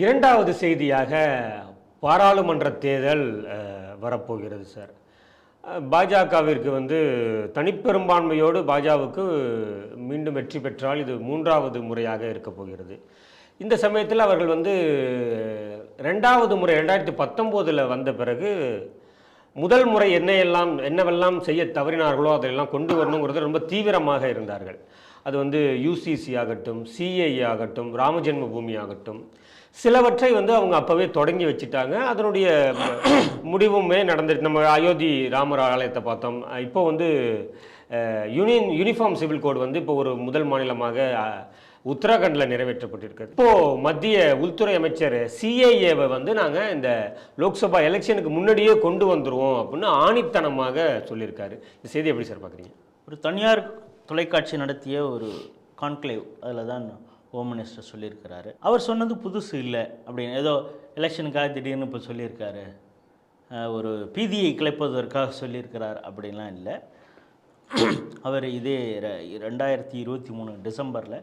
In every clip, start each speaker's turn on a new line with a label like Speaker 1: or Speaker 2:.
Speaker 1: இரண்டாவது செய்தியாக பாராளுமன்ற தேர்தல் வரப்போகிறது சார். பாஜகவிற்கு வந்து தனிப்பெரும்பான்மையோடு பாஜகவுக்கு மீண்டும் வெற்றி பெற்றால் இது மூன்றாவது முறையாக இருக்கப் போகிறது. இந்த சமயத்தில் அவர்கள் வந்து ரெண்டாவது முறை ரெண்டாயிரத்தி பத்தொம்போதில் வந்த பிறகு முதல் முறை என்னையெல்லாம் என்னவெல்லாம் செய்ய தவறினார்களோ அதையெல்லாம் கொண்டு வரணுங்கிறது ரொம்ப தீவிரமாக இருந்தார்கள். அது வந்து யூசிசி ஆகட்டும் சிஐ ஆகட்டும் ராமஜென்ம பூமி ஆகட்டும் சிலவற்றை வந்து அவங்க அப்போவே தொடங்கி வச்சுட்டாங்க. அதனுடைய முடிவுமே நடந்துட்டு நம்ம அயோத்தி ராமர் ஆலயத்தை பார்த்தோம். இப்போ வந்து யூனியன் யூனிஃபார்ம் சிவில் கோட் வந்து இப்போ ஒரு முதல் மாநிலமாக அஹ், உத்தராகண்டில் நிறைவேற்றப்பட்டிருக்கு. இப்போது மத்திய உள்துறை அமைச்சர் சிஏஏவை வந்து நாங்கள் இந்த லோக்சபா எலெக்ஷனுக்கு முன்னாடியே கொண்டு வந்துடுவோம் அப்படின்னு ஆணித்தனமாக சொல்லியிருக்காரு. இந்த செய்தி எப்படி சார் பார்க்குறீங்க
Speaker 2: ஒரு தனியார் தொலைக்காட்சி நடத்திய ஒரு கான்க்ளேவ். அதில் தான் ஹோம் மினிஸ்டர் சொல்லியிருக்கிறாரு. அவர் சொன்னது புதுசு இல்லை அப்படின்னு. ஏதோ எலெக்ஷனுக்காக திடீர்னு இப்போ சொல்லியிருக்காரு. ஒரு பீதியை கிளப்பதற்காக சொல்லியிருக்கிறார் அப்படின்லாம் இல்லை. அவர் இதே ரெண்டாயிரத்தி இருபத்தி மூணு டிசம்பரில்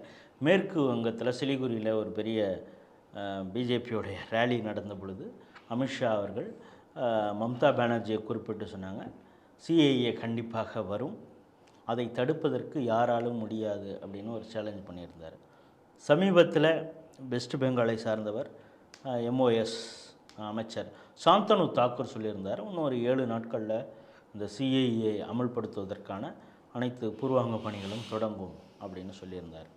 Speaker 2: மேற்கு வங்கத்தில் சிலிகுரியில் ஒரு பெரிய பிஜேபியோடைய ரேலி நடந்த பொழுது அமித்ஷா அவர்கள் மம்தா பானர்ஜியை குறிப்பிட்டு சொன்னாங்க சிஏஏ கண்டிப்பாக வரும். அதை தடுப்பதற்கு யாராலும் முடியாது அப்படின்னு ஒரு சேலஞ்ச் பண்ணியிருந்தார். சமீபத்தில் வெஸ்ட் பெங்காலை சார்ந்தவர் எம்ஓஎஸ் அமைச்சர் சாந்தனு தாக்கூர் சொல்லியிருந்தார். இன்னும் ஒரு ஏழு நாட்களில் இந்த சிஐஏ அமல்படுத்துவதற்கான அனைத்து பூர்வாங்க பணிகளும் தொடங்கும் அப்படின்னு சொல்லியிருந்தார்.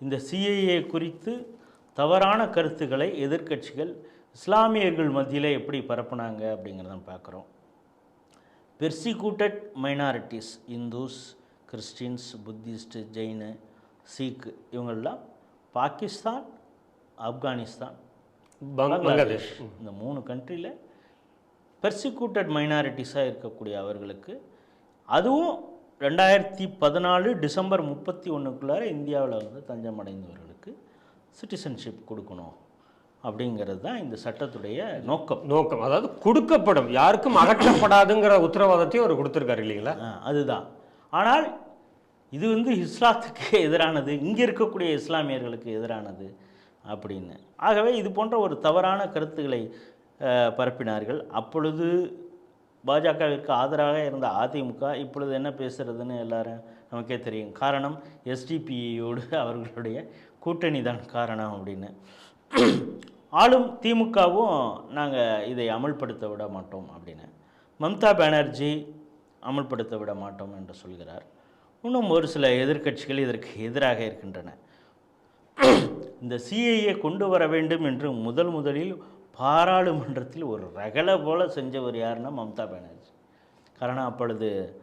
Speaker 2: இந்த சிஐஏ குறித்து தவறான கருத்துக்களை எதிர்க்கட்சிகள் இஸ்லாமியர்கள் மத்தியில் எப்படி பரப்புனாங்க அப்படிங்கிறத பார்க்குறோம். Persecuted minorities Hindus Christians Buddhist Jain Sikh இவங்கெல்லாம் பாகிஸ்தான் ஆப்கானிஸ்தான்
Speaker 1: பங்க- பங்களாதேஷ்.
Speaker 2: இந்த மூணு கண்ட்ரியில் பெர்சிக்யூட்டட் மைனாரிட்டிஸாக இருக்கக்கூடிய அவர்களுக்கு அதுவும் ரெண்டாயிரத்தி பதினாலு டிசம்பர் முப்பத்தி ஒன்றுக்குள்ளார இந்தியாவில் வந்து தஞ்சம் அடைந்தவர்களுக்கு சிட்டிசன்ஷிப் கொடுக்கணும் அப்படிங்கிறது தான் இந்த சட்டத்துடைய நோக்கம்.
Speaker 1: நோக்கம். அதாவது கொடுக்கப்படும். யாருக்கும் அகற்றப்படாதுங்கிற உத்தரவாதத்தையும் அவர் கொடுத்துருக்காரு இல்லைங்களா?
Speaker 2: அதுதான். ஆனால் இது வந்து இஸ்லாத்துக்கு எதிரானது இங்கே இருக்கக்கூடிய இஸ்லாமியர்களுக்கு எதிரானது அப்படின்னு. ஆகவே இது போன்ற ஒரு தவறான கருத்துக்களை பரப்பினார்கள். அப்பொழுது பாஜகவிற்கு ஆதரவாக இருந்த அதிமுக இப்பொழுது என்ன பேசுகிறதுன்னு எல்லாரும் நமக்கே தெரியும். காரணம் எஸ்டிபியோடு அவர்களுடைய கூட்டணி தான் காரணம் அப்படின்னு. ஆளும் திமுகவும் நாங்கள் இதை அமல்படுத்த விட மாட்டோம் அப்படின்னு. மம்தா பானர்ஜி அமல்படுத்த விட மாட்டோம் என்று சொல்கிறார். இன்னும் ஒரு சில எதிர்க்கட்சிகள் இதற்கு எதிராக இருக்கின்றன. இந்த சிஐஏ கொண்டு வர வேண்டும் என்று முதல் முதலில் பாராளுமன்றத்தில் ஒரு ரகலை போல செஞ்சவர் யாருன்னா மம்தா பானர்ஜி. காரணம் அப்பொழுது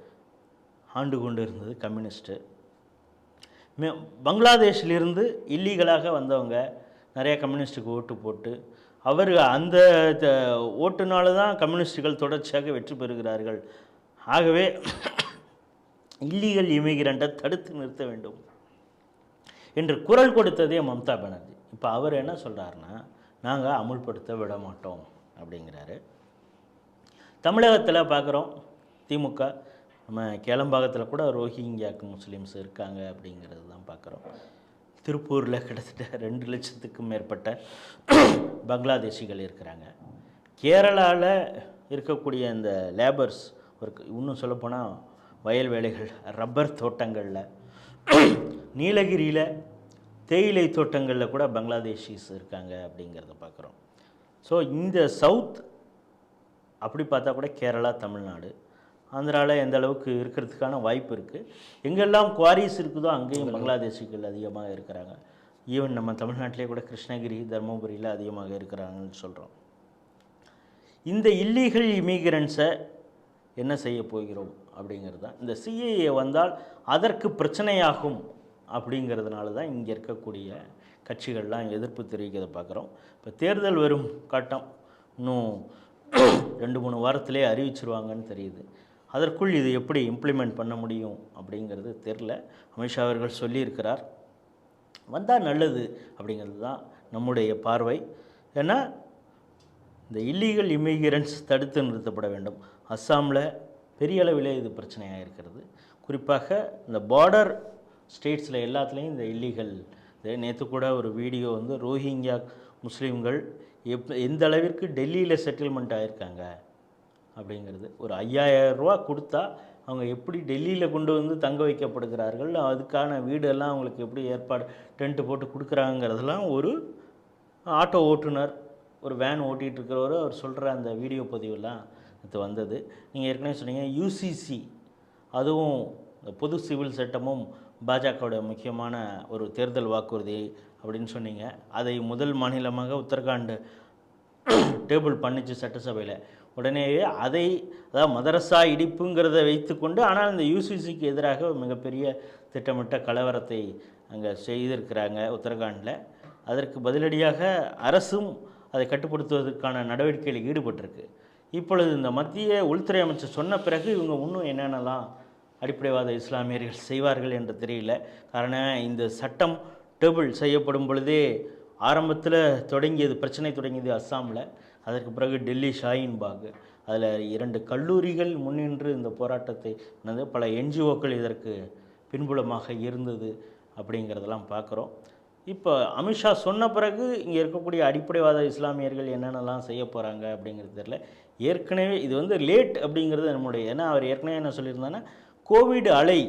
Speaker 2: ஆண்டு கொண்டு இருந்தது கம்யூனிஸ்ட்டு. மே பங்களாதேஷிலிருந்து இல்லீகலாக வந்தவங்க நிறைய கம்யூனிஸ்ட்டுக்கு ஓட்டு போட்டு அவர் அந்த த- ஓட்டுனால தான் கம்யூனிஸ்டுகள் தொடர்ச்சியாக வெற்றி பெறுகிறார்கள். ஆகவே இல்லீகல் இமிகிரண்டை தடுத்து நிறுத்த வேண்டும் என்று குரல் கொடுத்ததே மம்தா பானர்ஜி. இப்போ அவர் என்ன சொல்கிறாருன்னா நாங்கள் அமுல்படுத்த விட மாட்டோம் அப்படிங்கிறாரு. தமிழகத்தில் பார்க்குறோம் திமுக நம்ம கேளம்பாக்கத்தில் கூட ரோஹிங்கியாக்கு முஸ்லீம்ஸ் இருக்காங்க அப்படிங்கிறது தான் பார்க்குறோம் திருப்பூரில் கிட்டத்தட்ட ரெண்டு லட்சத்துக்கும் மேற்பட்ட பங்களாதேஷிகள் இருக்கிறாங்க. கேரளாவில் இருக்கக்கூடிய இந்த லேபர்ஸ் ஒரு இன்னும் சொல்லப்போனால் வயல் வேலைகள் ரப்பர் தோட்டங்களில். நீலகிரியில் தேயிலை தோட்டங்களில் கூட பங்களாதேஷிஸ் இருக்காங்க அப்படிங்கிறத பார்க்குறோம் ஸோ இந்த சவுத் அப்படி பார்த்தா கூட கேரளா தமிழ்நாடு ஆந்திராவில் எந்த அளவுக்கு இருக்கிறதுக்கான வாய்ப்பு இருக்குது எங்கெல்லாம் குவாரிஸ் இருக்குதோ அங்கேயும் பங்களாதேஷிகள் அதிகமாக இருக்கிறாங்க. ஈவன் நம்ம தமிழ்நாட்டிலே கூட கிருஷ்ணகிரி தருமபுரியில் அதிகமாக இருக்கிறாங்கன்னு சொல்கிறோம் இந்த இல்லீகல் இமிகிரண்ட்ஸை என்ன செய்ய போகிறோம்? அப்படிங்கிறது தான் இந்த சிஏஏ வந்தால் அதற்கு பிரச்சனையாகும் அப்படிங்கிறதுனால தான் இங்கே இருக்கக்கூடிய கட்சிகள்லாம் எதிர்ப்பு தெரிவிக்கிறத பார்க்குறோம். இப்போ தேர்தல் வரும் கட்டம். இன்னும் ரெண்டு மூணு வாரத்திலே அறிவிச்சிருவாங்கன்னு தெரியுது. அதற்குள் இது எப்படி இம்ப்ளிமெண்ட் பண்ண முடியும் அப்படிங்கிறது தெரில அமித்ஷா அவர்கள் சொல்லியிருக்கிறார். வந்தால் நல்லது அப்படிங்கிறது தான் நம்முடைய பார்வை. ஏன்னா இந்த இல்லீகல் இமிகிரண்ட்ஸ் தடுத்து நிறுத்தப்பட வேண்டும். அஸ்ஸாமில் பெரிய அளவில் இது பிரச்சனையாக இருக்கிறது. குறிப்பாக இந்த பார்டர் ஸ்டேட்ஸில் எல்லாத்துலேயும் இந்த இல்லீகல் நேற்று கூட ஒரு வீடியோ வந்து ரோஹிங்கியா முஸ்லீம்கள் எப் எந்த அளவிற்கு டெல்லியில் செட்டில்மெண்ட் ஆகியிருக்காங்க அப்படிங்கிறது. ஒரு 5000 ரூபா கொடுத்தா அவங்க எப்படி டெல்லியில் கொண்டு வந்து தங்க வைக்கப்படுகிறார்கள் அதுக்கான வீடெல்லாம் அவங்களுக்கு எப்படி ஏற்பாடு டென்ட்டு போட்டு கொடுக்குறாங்கிறதெல்லாம் ஒரு ஆட்டோ ஓட்டுநர் ஒரு வேன் ஓட்டிகிட்டு இருக்கிறவர் அவர் சொல்கிற அந்த வீடியோ பதிவெல்லாம் இது வந்தது. நீங்கள் ஏற்கனவே சொன்னீங்க யூசிசி அதுவும் இந்த பொது சிவில் சட்டமும் பாஜகவுடைய முக்கியமான ஒரு தேர்தல் வாக்குறுதி அப்படின்னு சொன்னீங்க. அதை முதல் மாநிலமாக உத்தரகாண்ட் டேபிள் பண்ணிச்சு சட்டசபையில். உடனேயே அதை அதாவது மதரசா இடிப்புங்கிறத வைத்துக்கொண்டு ஆனால் இந்த யூசிசிக்கு எதிராக மிகப்பெரிய திட்டமிட்ட கலவரத்தை அங்கே செய்திருக்கிறாங்க உத்தரகாண்டில். அதற்கு பதிலடியாக அரசும் அதை கட்டுப்படுத்துவதற்கான நடவடிக்கையில் ஈடுபட்டிருக்கு. இப்பொழுது இந்த மத்திய உள்துறை அமைச்சர் சொன்ன பிறகு இவங்க இன்னும் என்னென்னலாம் அடிப்படைவாத இஸ்லாமியர்கள் செய்வார்கள் என்று தெரியல. காரணம் இந்த சட்டம் டேபிள் செய்யப்படும் பொழுதே ஆரம்பத்தில் தொடங்கியது பிரச்சனை தொடங்கியது அஸ்ஸாமில். அதற்கு பிறகு டெல்லி ஷாயின்பாக். அதில் இரண்டு கல்லூரிகள் முன்னின்று இந்த போராட்டத்தை நடந்தது பல என்ஜிஓக்கள் இதற்கு பின்புலமாக இருந்தது அப்படிங்கிறதெல்லாம் பார்க்குறோம். இப்போ அமித்ஷா சொன்ன பிறகு இங்கே இருக்கக்கூடிய அடிப்படைவாத இஸ்லாமியர்கள் என்னென்னலாம் செய்ய போகிறாங்க அப்படிங்கிறது தெரியல. ஏற்கனவே இது வந்து லேட் அப்படிங்கிறது நம்முடைய ஏன்னா அவர் ஏற்கனவே என்ன சொல்லியிருந்தாங்கன்னா கோவிட் அலை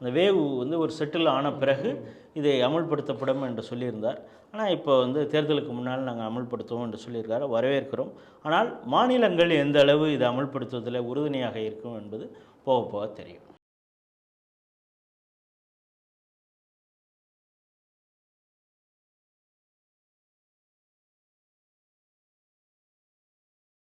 Speaker 2: அந்த வேவு வந்து ஒரு செட்டில் ஆன பிறகு இதை அமல்படுத்தப்படும் என்று சொல்லியிருந்தார். ஆனால் இப்போ வந்து தேர்தலுக்கு முன்னால் நாங்கள் அமல்படுத்துவோம் என்று சொல்லியிருக்காரு வரவேற்கிறோம். ஆனால் மாநிலங்கள் எந்த அளவு இதை அமல்படுத்துவதில் உறுதுணையாக இருக்கும் என்பது போக போக தெரியும்.